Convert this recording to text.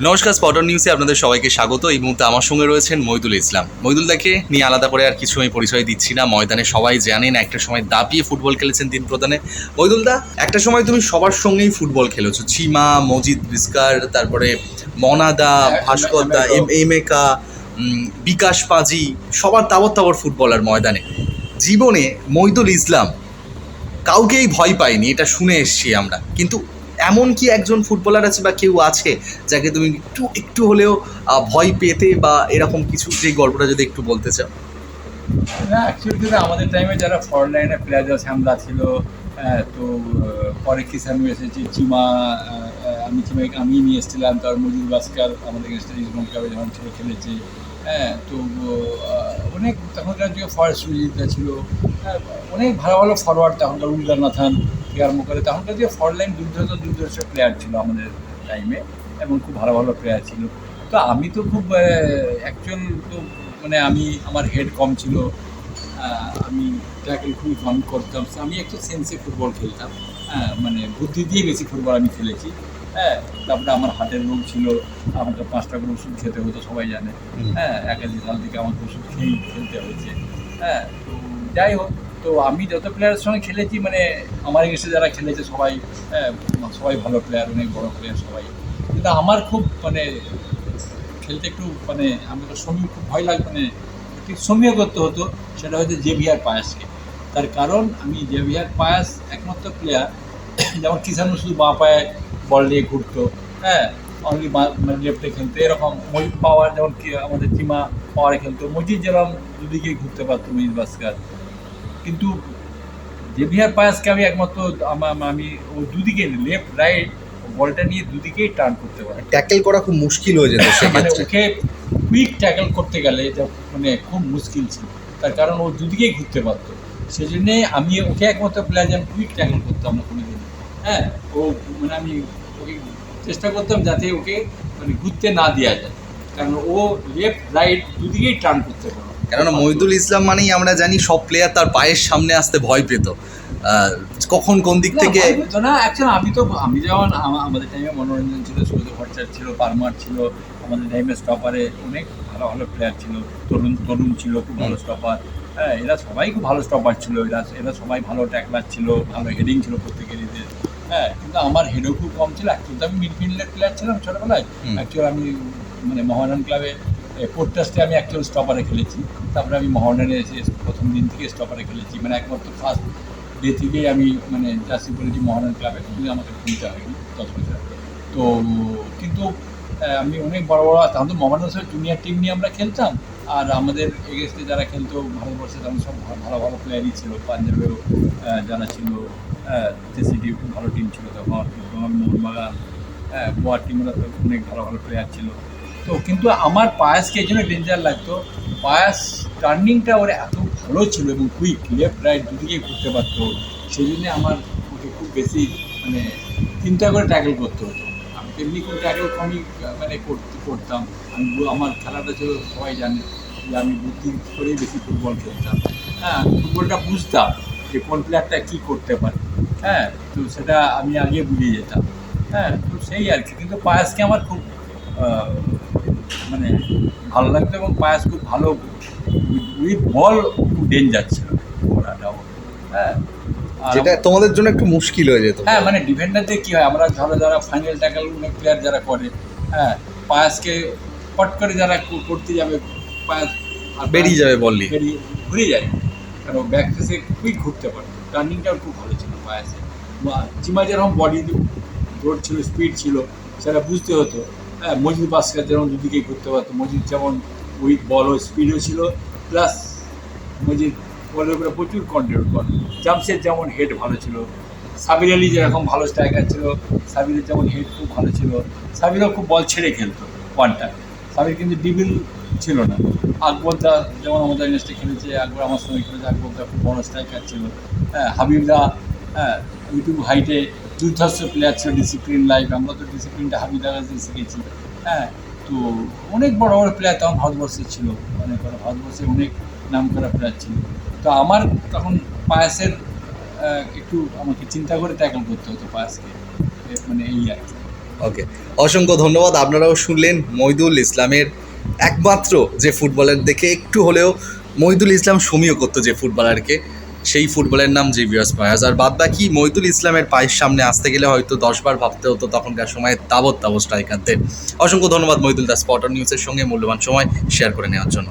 নমস্কার স্পটন নিউজে আপনাদের সবাইকে স্বাগত। এই মুহূর্তে আমার সঙ্গে রয়েছেন মইদুল ইসলাম। মইদুলদাকে নিয়ে আলাদা করে আর কিছু আমি পরিচয় দিচ্ছি না। ময়দানে সবাই জানেন, একটা সময় দাপিয়ে ফুটবল খেলেছেন তিন প্রধানে। মইদুলদা একটা সময় তুমি সবার সঙ্গেই ফুটবল খেলেছো। চিমা মজিদ বিস্কার, তারপরে মনাদা, ভাস্করদা, এম, এমেকা বিকাশ পাজি, সবার তাবর তাবর ফুটবলার ময়দানে। জীবনে মইদুল ইসলাম কাউকেই ভয় পাইনি এটা শুনে এসছি আমরা। কিন্তু এমন কি একজন ফুটবলার আছে বা কেউ আছে যাকে তুমি একটু একটু হলেও ভয় পেতে বা এরকম কিছু? যে গল্পটা যদি একটু বলতে চাও। না অ্যাকচুয়ালি আমাদের টাইমে যারা ফরেন লাইনে প্লেয়ার যারা শ্যামলা ছিল তো পরে কিষানু এসেছে চিমা আমি চিমা আমি নিয়ে এসেছিলাম তার মজিদ ভাস্কর আমাদের এসেছে ইসমন কাবে যখন ছিল খেলেছে। হ্যাঁ তো অনেক তখনকার যুগে ফরেস্ট ছিল। হ্যাঁ, অনেক ভালো ভালো ফরওয়ার্ড তখনকার নাথান থেকে আরম্ভ করে। তখনকার যে ফরেন লাইন দুর্ধর্ষ দুর্ধর্ষ প্লেয়ার ছিল আমাদের টাইমে এবং খুব ভালো ভালো প্লেয়ার ছিল। তো আমি তো খুব অ্যাকচুয়াল তো মানে আমি আমার হেড কম ছিল। আমি ট্যাকেল খুবই কম করতাম। আমি একটু সেন্সে ফুটবল খেলতাম। হ্যাঁ মানে বুদ্ধি দিয়ে বেশি ফুটবল আমি খেলেছি। হ্যাঁ তারপরে আমার হাতের রোগ ছিল। আমাকে পাঁচটা করে ওষুধ খেতে হতো সবাই জানে। হ্যাঁ একাশি সাল থেকে আমাকে ওষুধ খেয়েই খেলতে হয়েছে। হ্যাঁ তো যাই হোক তো আমি যত প্লেয়ারের সঙ্গে খেলেছি মানে আমার এগেছে যারা খেলেছে সবাই হ্যাঁ সবাই ভালো প্লেয়ার অনেক বড় প্লেয়ার সবাই। কিন্তু আমার খুব মানে খেলতে একটু মানে আমি তো সমীহ খুব ভয় লাগে মানে ঠিক সমীহ করতে হতো, সেটা হয়তো জেভিয়ার পায়াসকে। তার কারণ, আমি জেভিয়ার পায়াস একমাত্র প্লেয়ার যেমন কিষানু শুধু বাঁ পায়ে বল নিয়ে ঘুরতো হ্যাঁ অনলি মানে লেফটে খেলতো, এরকম মজিদ পাওয়ার, যেমন কি আমাদের টিমা পাওয়ারে খেলতো, মজিদ যেরকম দুদিকে ঘুরতে পারতো মজিদ ভাস্কার। কিন্তু জেভিয়ার পায়াসকে আমি একমাত্র আমি ও দুদিকে লেফট রাইট বলটা নিয়ে দুদিকেই টার্ন করতে পারে। ট্যাকেল করা খুব মুশকিল হয়ে যেত মানে ওকে কুইক ট্যাকল করতে গেলে এটা মানে খুব মুশকিল ছিল। তার কারণ ও দুদিকেই ঘুরতে পারতো। সেই জন্যে আমি ওকে একমাত্র প্লেয়ার যে আমি কুইক ট্যাকল করতাম না কোনো দিন হ্যাঁ ও মানে আমি ওকে চেষ্টা করতাম যাতে ওকে মানে ঘুরতে না দেওয়া যায়। কারণ ও লেফট রাইট দুদিকেই টার্ন করতে পারে কেননা মহিদুল ইসলাম মানেই আমরা জানি সব প্লেয়ার তার পায়ের সামনে আসতে ভয় পেত। কখন কোন দিক থেকে না অ্যাকচুয়ালি আমি তো আমি যেমন আমাদের টাইমে মনোরঞ্জন ছিল সুরজ ভট্টাচার্য ছিল পারমার ছিল আমাদের টাইমে স্টপারে অনেক ভালো ভালো প্লেয়ার ছিল তরুণ তরুণ ছিল খুব ভালো স্টপার হ্যাঁ এরা সবাই খুব ভালো স্টপার ছিল এরা এরা সবাই ভালো ট্যাকলার ছিল ভালো হেডিং ছিল প্রত্যেকেরই হ্যাঁ কিন্তু আমার হেডও খুব কম ছিল অ্যাকচুয়ালি তো আমি মিডফিল্ডের প্লেয়ার ছিলাম ছোটোবেলায়। অ্যাকচুয়ালি আমি মানে মোহনন ক্লাবে পোর্টাসে আমি অ্যাকচুয়াল স্টপারে খেলেছি। তারপরে আমি মোহননে এসে প্রথম দিন থেকে স্টপারে খেলেছি। মানে একমাত্র ফার্স্ট ডে থেকেই আমি মানে জার্সি পরেছি মহানন ক্লাবে কিন্তু আমাকে খুলতে হয়নি দশ বছর তো, কিন্তু আমি অনেক বড় বড় তখন তো মহানসের জুনিয়র টিম নিয়ে আমরা খেলতাম। আর আমাদের এগেস্টে যারা খেলতো ভারতবর্ষে তখন সব ভালো ভালো প্লেয়ারই ছিল। পাঞ্জাবেও যারা ছিল সিটি ভালো টিম ছিল তখন। মোহনবাগান গোয়ার টিমরা তো অনেক ভালো ভালো প্লেয়ার ছিল। তো কিন্তু আমার পায়াসকে এই জন্য ডেঞ্জার লাগতো। পায়াস টার্নিংটা ওর এত ভালো ছিল এবং কুইক লেফট রাইট দুদিকেই ঘুরতে পারতো। সেই জন্যে আমার ওকে খুব বেশি মানে চিন্তা করে ট্যাকেল করতে হতো। আমি তেমনি করে ট্যাকেল কমই মানে করতে, করতাম। আমি আমার খেলাটা ছিল, সবাই জানে যে আমি বুদ্ধি করেই বেশি ফুটবল খেলতাম। হ্যাঁ ফুটবলটা বুঝতাম যে কোন প্লেয়ারটা কী করতে পারে। হ্যাঁ তো সেটা আমি আগে বুঝে যেতাম। হ্যাঁ তো সেই আর কি। কিন্তু পায়াসকে আমার খুব মানে ভালো লাগতো এবং পায়াস খুব ভালো উইথ বল খুব ডেঞ্জার ছিল। ওরাটাও হ্যাঁ। যেটা তোমাদের জন্য একটু মুশকিল হয়ে যেত। হ্যাঁ মানে ডিফেন্ডারদের কী হয় আমরা ধরো যারা ফাইনাল ট্যাকল অনেক প্লেয়ার যারা করে হ্যাঁ পায়াসকে পট করে যারা করতে যাবে পায়াস আর বেরিয়ে যাবে বল নিয়ে। বেরিয়ে ঘুরে যায়। কারণ ব্যাক ফেসে খুবই ঘুরতে পারে। টার্নিংটাও খুব ভালো ছিল পায়াসে। চিমা যেরকম বডি রোড ছিল স্পিড ছিল সেটা বুঝতে হতো। হ্যাঁ মজিদ বাস্কার যেমন দুদিকে ঘুরতে পারতো, মজিদ যেমন উইথ বল ও স্পিডও ছিল প্লাস মজিদ বলের উপরে প্রচুর কন্ট্রোল করে। জামশেদ যেমন হেড ভালো ছিল, সাবির আলী যেরকম ভালো স্ট্রাইকার ছিল সাবিরের যেমন হেড খুব ভালো ছিল, সাবিরও খুব বল ছেড়ে খেলতো ওয়ানটা সাবির কিন্তু ডিবিল ছিল না। আকবরদা যেমন আমাদের এগেনস্টে খেলেছে, আকবর আমার সঙ্গে খেলেছে আকবরদা খুব বড় স্ট্রাইকার ছিল। হ্যাঁ হাবিবদা হ্যাঁ ইউটিউব হাইটে দুর্ধর্ষ প্লেয়ার ছিল ডিসিপ্লিন লাইফ আমরা তো ডিসিপ্লিনটা কাছে শিখেছি। হ্যাঁ তো অনেক বড় বড় প্লেয়ার তখন ভারতবর্ষে ছিল অনেক বড় ভারতবর্ষে অনেক নাম করা প্লেয়ার ছিল। তো আমার তখন পায়াসের একটু আমাকে চিন্তা করে ট্যাকল করতে হতো পায়াসকে মানে এই আর কি। ওকে অসংখ্য ধন্যবাদ। আপনারাও শুনলেন মইদুল ইসলামের একমাত্র যে ফুটবলার দেখে একটু হলেও মইদুল ইসলাম সমীহ করতো যে ফুটবলারকে সেই ফুটবলের নাম জিভিয়াস পায়াস আর বাদ বাকি মইদুল ইসলামের পায়ের সামনে আসতে গেলে হয়তো দশবার ভাবতে হতো তখনকার সময় তাবৎ তাবৎ স্ট্রাইকারদের। অসংখ্য ধন্যবাদ মৈতুল দাস স্পটার নিউজের সঙ্গে মূল্যবান সময় শেয়ার করে নেওয়ার জন্য।